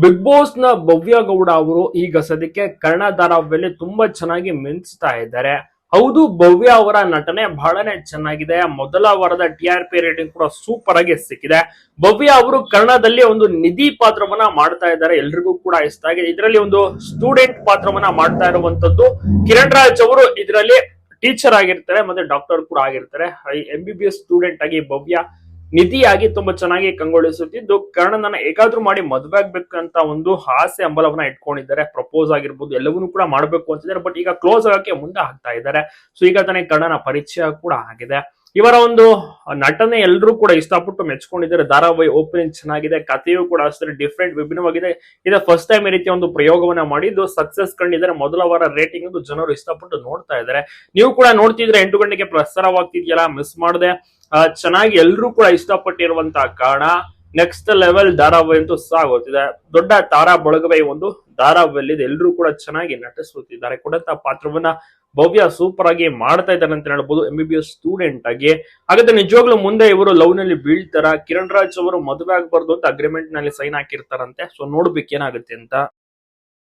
Big ಬಾಸ್ನ ಭವ್ಯ ಗೌಡ ಅವರು ಈಗ ಸದ್ಯಕ್ಕೆ ಕರ್ಣ ಧಾರಾವಾಹಿಯಲ್ಲಿ ತುಂಬಾ ಚೆನ್ನಾಗಿ ಮಿಂಚ್ತಾ ಇದ್ದಾರೆ. ಹೌದು, ಭವ್ಯ ಅವರ ನಟನೆ ಬಹಳನೇ ಚೆನ್ನಾಗಿದೆ. ಮೊದಲ ವಾರದ ಟಿ ಆರ್ ಪಿ ರೇಟಿಂಗ್ ಕೂಡ ಸೂಪರ್ ಆಗಿ ಸಿಕ್ಕಿದೆ. ಭವ್ಯ ಅವರು ಕನ್ನಡದಲ್ಲಿ ಒಂದು ನಿಧಿ ಪಾತ್ರವನ್ನ ಮಾಡ್ತಾ ಇದ್ದಾರೆ. ಎಲ್ರಿಗೂ ಕೂಡ ಇಷ್ಟ ಆಗಿದೆ. ಇದರಲ್ಲಿ ಒಂದು ಸ್ಟೂಡೆಂಟ್ ಪಾತ್ರವನ್ನ ಮಾಡ್ತಾ ಇರುವಂತದ್ದು ಕಿರಣ್ ರಾಜ್ ಅವರು. ಇದರಲ್ಲಿ ಟೀಚರ್ ಆಗಿರ್ತಾರೆ ಮತ್ತೆ ಡಾಕ್ಟರ್ ಕೂಡ ಆಗಿರ್ತಾರೆ. M B B S student ಆಗಿ ಭವ್ಯ ನಿಧಿಯಾಗಿ ತುಂಬಾ ಚೆನ್ನಾಗಿ ಕಂಗೊಳಿಸುತ್ತಿದ್ದು, ಕರ್ಣನನ್ನ ಹೇಗಾದ್ರೂ ಮಾಡಿ ಮದುವೆ ಆಗ್ಬೇಕಂತ ಒಂದು ಆಸೆ ಅಂಬಲವನ್ನ ಇಟ್ಕೊಂಡಿದ್ದಾರೆ. ಪ್ರಪೋಸ್ ಆಗಿರ್ಬೋದು, ಎಲ್ಲವನ್ನೂ ಕೂಡ ಮಾಡಬೇಕು ಅಂತಿದ್ದಾರೆ ಬಟ್ ಈಗ ಕ್ಲೋಸ್ ಆಗಕ್ಕೆ ಮುಂದೆ ಆಗ್ತಾ ಇದ್ದಾರೆ. ಸೊ ಈಗ ತಾನೇ ಕರ್ಣನ ಪರಿಚಯ ಕೂಡ ಆಗಿದೆ. ಇವರ ಒಂದು ನಟನೆ ಎಲ್ಲರೂ ಕೂಡ ಇಷ್ಟಪಟ್ಟು ಮೆಚ್ಕೊಂಡಿದ್ದಾರೆ. ಧಾರಾವಾಹಿ ಓಪನಿಂಗ್ ಚೆನ್ನಾಗಿದೆ, ಕಥೆಯೂ ಕೂಡ ಅಷ್ಟೇ ಡಿಫ್ರೆಂಟ್ ವಿಭಿನ್ನವಾಗಿದೆ. ಇದೆ ಫಸ್ಟ್ ಟೈಮ್ ಈ ರೀತಿಯ ಒಂದು ಪ್ರಯೋಗವನ್ನ ಮಾಡಿದ್ದು ಸಕ್ಸಸ್ ಕಂಡಿದ್ದಾರೆ. ಮೊದಲ ವಾರ ರೇಟಿಂಗ್ ಎಂದು ಜನರು ಇಷ್ಟಪಟ್ಟು ನೋಡ್ತಾ ಇದ್ದಾರೆ. ನೀವು ಕೂಡ ನೋಡ್ತಿದ್ರೆ ಎಂಟು ಗಂಟೆಗೆ ಪ್ರಸಾರವಾಗ್ತಿದ್ಯಲ್ಲ ಮಿಸ್ ಮಾಡದೆ. ಚೆನ್ನಾಗಿ ಎಲ್ಲರೂ ಕೂಡ ಇಷ್ಟಪಟ್ಟಿರುವಂತಹ ಕಾರಣ ನೆಕ್ಸ್ಟ್ ಲೆವೆಲ್ ಧಾರಾವಾಹಿ ಅಂತೂ ಸಾಗುತ್ತಿದೆ ದೊಡ್ಡ ತಾರಾ ಬಳಗವೇ ಒಂದು ಧಾರಾವಾಹಿಯಲ್ಲಿ ಎಲ್ಲರೂ ಕೂಡ ಚೆನ್ನಾಗಿ ನಟಿಸುತ್ತಿದ್ದಾರೆ. ಕೊಡಂತ ಪಾತ್ರವನ್ನ ಭವ್ಯ ಸೂಪರ್ ಆಗಿ ಮಾಡ್ತಾ ಇದ್ದಾರೆ ಅಂತ ಹೇಳ್ಬೋದು M B B S student ಆಗಿ. ಹಾಗಾದ್ರೆ ನಿಜವಾಗ್ಲೂ ಮುಂದೆ ಇವರು ಲವ್ನಲ್ಲಿ ಬೀಳ್ತಾರ? ಕಿರಣ್ ರಾಜ್ ಅವರು ಮದುವೆ ಆಗಬಾರ್ದು ಅಂತ ಅಗ್ರಿಮೆಂಟ್ನಲ್ಲಿ ಸೈನ್ ಹಾಕಿರ್ತಾರಂತೆ. ಸೊ ನೋಡ್ಬೇಕು ಏನಾಗುತ್ತೆ ಅಂತ.